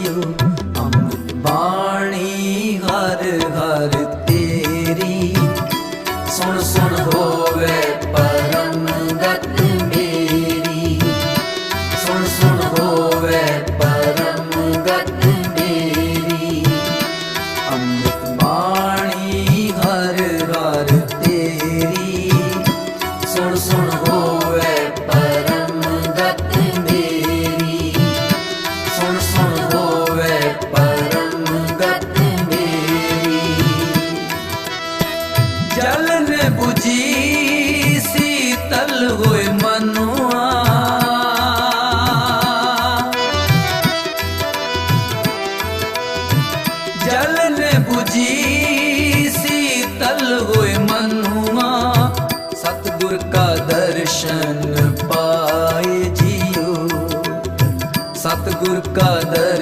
JIO ਅੰਮ੍ਰਿਤ ਬਾਣੀ ਹਰ ਹਰ ਤੇਰੀ। ਸੁਣ ਸੁਣ ਹੋਵੇ ਪਰਮ ਗਤ ਮੇਰੀ। ਸੁਣ ਸੁਣ ਹੋਵੇ ਪਰਮ ਗਤ ਮੇਰੀ। ਅੰਮ੍ਰਿਤ ਬਾਣੀ ਹਰ ਹਰ ਤੇਰੀ। ਸੁਣ ਸੁਣ ਜਲ ਨੇ 부ਜੀ ਸੀਤਲ ਹੋਏ ਮਨੁਆ। ਜਲ ਨੇ 부ਜੀ ਸੀਤਲ ਹੋਏ ਮਨੁਆ। ਸਤਿਗੁਰ ਕਾ ਦਰਸ਼ਨ ਪਾਏ ਜੀਓ। ਸਤਿਗੁਰ ਕਾ ਦਰ